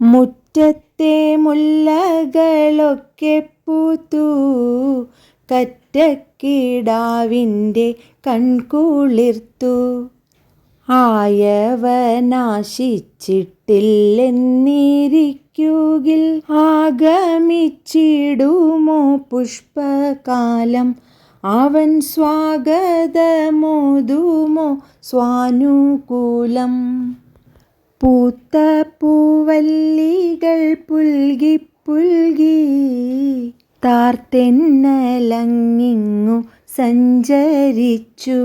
മുറ്റത്തെ മുല്ലകളൊക്കെ പൂത്തു. കറ്റക്കിടാവിന്റെ കൺകുളിർത്തു. ആയവനാശിച്ചിട്ടില്ലെന്നിരിക്കുകിൽ ആഗമിച്ചിടുമോ പുഷ്പകാലം? അവൻ സ്വാഗതമോതുമോ സ്വാനുകൂലം? പൂത്ത പൂവല്ലികൾ പുൽകി പുൽകി താർത്തെന്നലങ്ങിങ്ങു സഞ്ചരിച്ചു.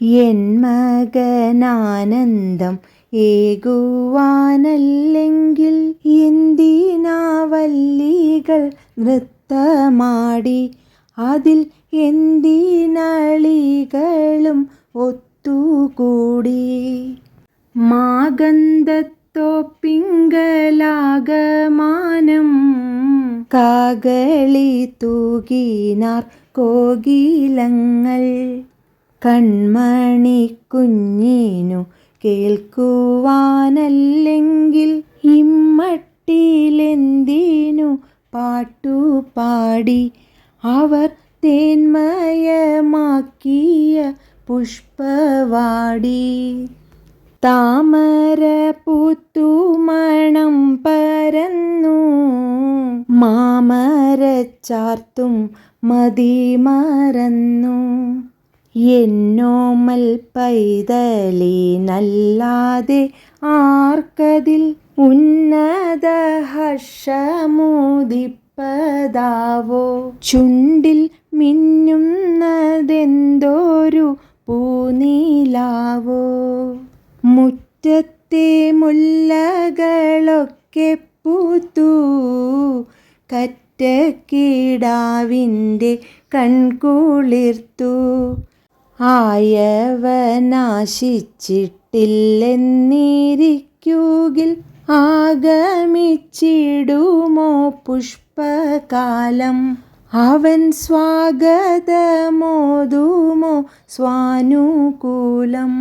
എൻ മകനാനന്ദം ഏകുവാനല്ലെങ്കിൽ എന്തിനാവല്ലികൾ നൃത്തമാടി? അതിൽ എന്തിനളികളും ഒത്തുകൂടി? മാഗന്ധത്തോപ്പിങ്കലാകമാനം കാകളി തൂകിനാർ കോകിലങ്ങൾ. കൺമണി കുഞ്ഞിനു കേൾക്കുവാനല്ലെങ്കിൽ ഇമ്മട്ടിലെന്തിനു പാട്ടുപാടി. അവർ തേന്മയമാക്കിയ പുഷ്പവാടി. താമര പൂത്തുമണം പരന്നു. മാമരച്ചാർത്തും മതി മറന്നു. എന്നോമൽ പൈതലിനല്ലാതെ ആർക്കതിൽ ഉന്നത ഹർഷമോദിപ്പതാവോ? ചുണ്ടിൽ മിന്നുന്നതെന്തോരു പൂനീലാവോ? മുറ്റത്തെ മുല്ലകളൊക്കെ പൂത്തു. കറ്റക്കിടാവിന്റെ കൺകുളിർത്തു. ആയവനാശിച്ചിട്ടില്ലെന്നിരിക്കുകിൽ ആഗമിച്ചിടുമോ പുഷ്പകാലം? അവൻ സ്വാഗതമോതുമോ സ്വാനുകൂലം?